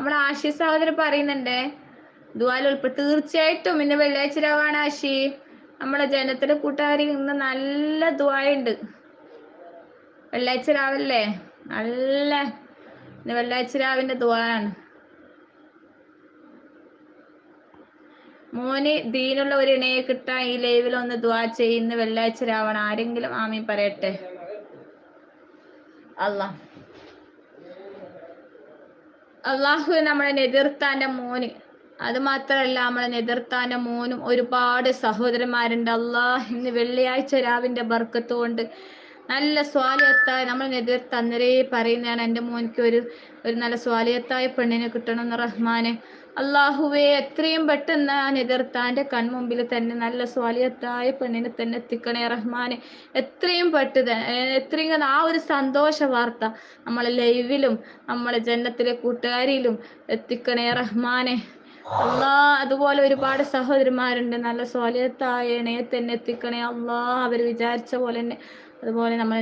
നമ്മളെ ആശി സഹോദരൻ പറയുന്നുണ്ട് ദ്വാല ഉൾപ്പെടെ തീർച്ചയായിട്ടും ഇന്ന് വെള്ളിയാഴ്ച രാവാണ് ആശി. നമ്മളെ ജനത്തിലെ കൂട്ടുകാരി ഇന്ന് നല്ല ദുവായുണ്ട് വെള്ളിയാഴ്ച രാവല്ലേ? നല്ല ഇന്ന് വെള്ളിയാഴ്ച രാവിന്റെ ദുവാണ് മോന് ദീനുള്ള ഒരു ഇണയെ കിട്ടാൻ ഈ ലൈവിൽ ഒന്ന് ദ്വാ ചെയ്യുന്ന വെള്ളിയാഴ്ച രാവണം. ആരെങ്കിലും ആമീൻ പറയട്ടെ. അല്ല അള്ളാഹു നമ്മളെ നെതിർത്താന്റെ മോന്. അത് മാത്രമല്ല നമ്മളെ നെതിർത്താന്റെ മോനും ഒരുപാട് സഹോദരന്മാരുണ്ട്. അള്ളാഹ് ഇന്ന് വെള്ളിയാഴ്ച രാവിന്റെ ബർക്കത്ത് കൊണ്ട് നല്ല സ്വാലിയത്തായ നമ്മൾ നെതിർത്ത് തന്നരേ പറയുന്നതാണ് എന്റെ മോനിക്ക് ഒരു ഒരു നല്ല സ്വാലിയത്തായ പെണ്ണിനെ കിട്ടണമെന്ന് റഹ്മാനെ. അള്ളാഹുവെ എത്രയും പെട്ടെന്ന് ആ നെതിർത്താന്റെ കൺമുമ്പിൽ തന്നെ നല്ല സ്വാലിയത്തായ പെണ്ണിനെ തന്നെ എത്തിക്കണേ റഹ്മാനെ. എത്രയും പെട്ടെന്ന് എത്രയും ആ ഒരു സന്തോഷ വാർത്ത നമ്മളെ ലൈവിലും നമ്മളെ ജന്നത്തിലെ കൂട്ടുകാരിയിലും എത്തിക്കണേ റഹ്മാനെ. അള്ളാ അതുപോലെ ഒരുപാട് സഹോദരന്മാരുണ്ട്. നല്ല സ്വാലിയത്തായ ഇണയെ തന്നെ എത്തിക്കണേ അള്ളാ. അവർ വിചാരിച്ച പോലെ തന്നെ. അതുപോലെ നമ്മളെ